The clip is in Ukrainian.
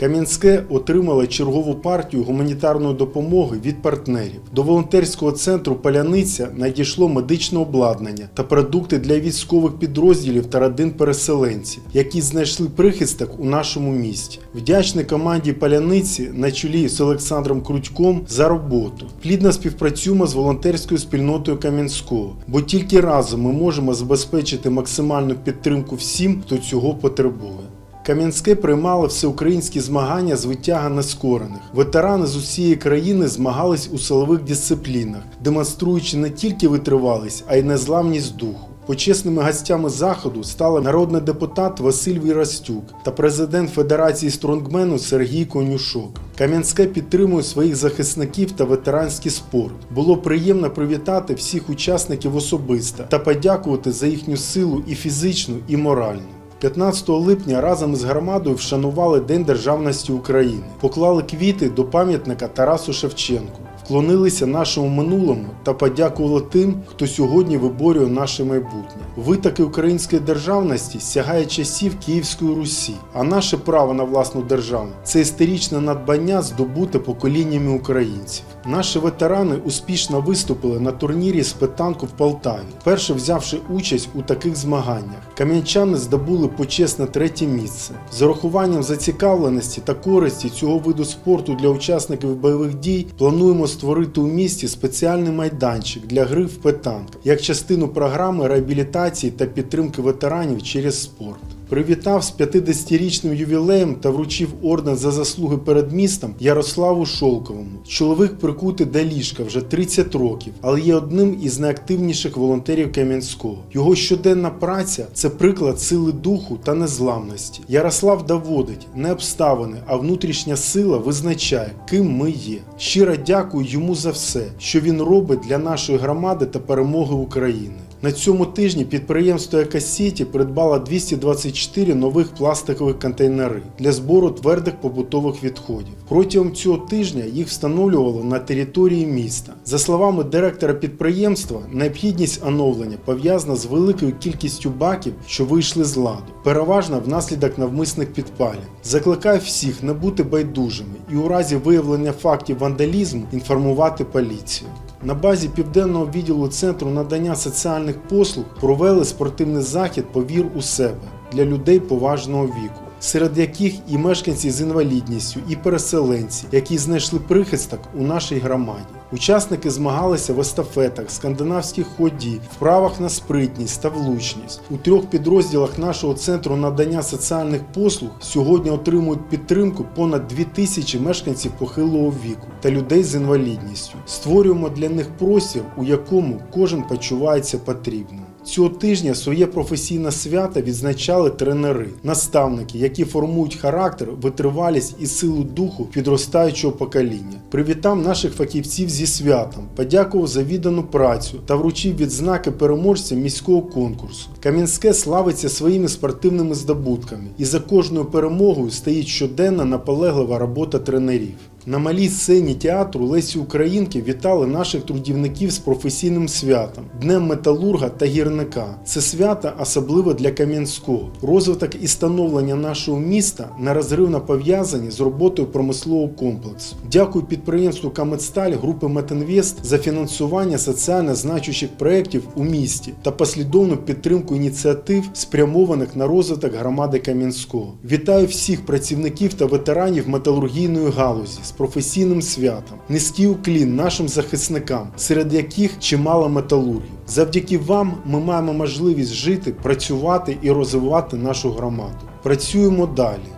Кам'янське отримало чергову партію гуманітарної допомоги від партнерів. До волонтерського центру Паляниця надійшло медичне обладнання та продукти для військових підрозділів та родин переселенців, які знайшли прихисток у нашому місті. Вдячний команді Паляниці на чолі з Олександром Крутьком за роботу. Плідно співпрацюємо з волонтерською спільнотою Кам'янського, бо тільки разом ми можемо забезпечити максимальну підтримку всім, хто цього потребує. Кам'янське приймало всеукраїнські змагання з витяга нескорених. Ветерани з усієї країни змагались у силових дисциплінах, демонструючи не тільки витривалість, а й незламність духу. Почесними гостями заходу стали народний депутат Василь Вірастюк та президент Федерації стронгмену Сергій Конюшок. Кам'янське підтримує своїх захисників та ветеранський спорт. Було приємно привітати всіх учасників особисто та подякувати за їхню силу і фізичну, і моральну. 15 липня разом із громадою вшанували День Державності України, поклали квіти до пам'ятника Тарасу Шевченку, вклонилися нашому минулому та подякували тим, хто сьогодні виборює наше майбутнє. Витоки української державності сягає часів Київської Русі, а наше право на власну державу це історичне надбання, здобуте поколіннями українців. Наші ветерани успішно виступили на турнірі з питанку в Полтаві, вперше взявши участь у таких змаганнях. Кам'янчани здобули почесне третє місце. З урахуванням зацікавленості та користі цього виду спорту для учасників бойових дій плануємо створити у місті спеціальний майданчик для гри в питанк як частину програми реабілітації та підтримки ветеранів через спорт. Привітав з 50-річним ювілеєм та вручив орден за заслуги перед містом Ярославу Шолковому. Чоловік прикутий до ліжка вже 30 років, але є одним із найактивніших волонтерів Кам'янського. Його щоденна праця це приклад сили духу та незламності. Ярослав доводить, не обставини, а внутрішня сила визначає, ким ми є. Щиро дякую йому за все, що він робить для нашої громади та перемоги України. На цьому тижні підприємство Екосіті придбало 224 нових пластикових контейнери для збору твердих побутових відходів. Протягом цього тижня їх встановлювали на території міста. За словами директора підприємства, необхідність оновлення пов'язана з великою кількістю баків, що вийшли з ладу, переважно внаслідок навмисних підпалів. Закликаю всіх не бути байдужими і у разі виявлення фактів вандалізму інформувати поліцію. На базі південного відділу центру надання соціальних послуг провели спортивний захід Повір у себе для людей поважного віку, серед яких і мешканці з інвалідністю, і переселенці, які знайшли прихисток у нашій громаді. Учасники змагалися в естафетах, скандинавській ході, вправах на спритність та влучність. У трьох підрозділах нашого центру надання соціальних послуг сьогодні отримують підтримку понад 2 тисячі мешканців похилого віку та людей з інвалідністю. Створюємо для них простір, у якому кожен почувається потрібним. Цього тижня своє професійне свято відзначали тренери, наставники, які формують характер, витривалість і силу духу підростаючого покоління. Привітав наших фахівців зі святом, подякував за віддану працю та вручив відзнаки переможцям міського конкурсу. Кам'янське славиться своїми спортивними здобутками, і за кожною перемогою стоїть щоденна наполеглива робота тренерів. На малій сцені театру Лесі Українки вітали наших трудівників з професійним святом Днем металурга та гірника. Це свято особливо для Кам'янського. Розвиток і становлення нашого міста нерозривно пов'язані з роботою промислового комплексу. Дякую підприємству Камедсталь групи Метинвест за фінансування соціально значущих проєктів у місті та послідовну підтримку ініціатив, спрямованих на розвиток громади Кам'янського. Вітаю всіх працівників та ветеранів металургійної галузі професійним святом. Низький уклін нашим захисникам, серед яких чимало металургів. Завдяки вам ми маємо можливість жити, працювати і розвивати нашу громаду. Працюємо далі.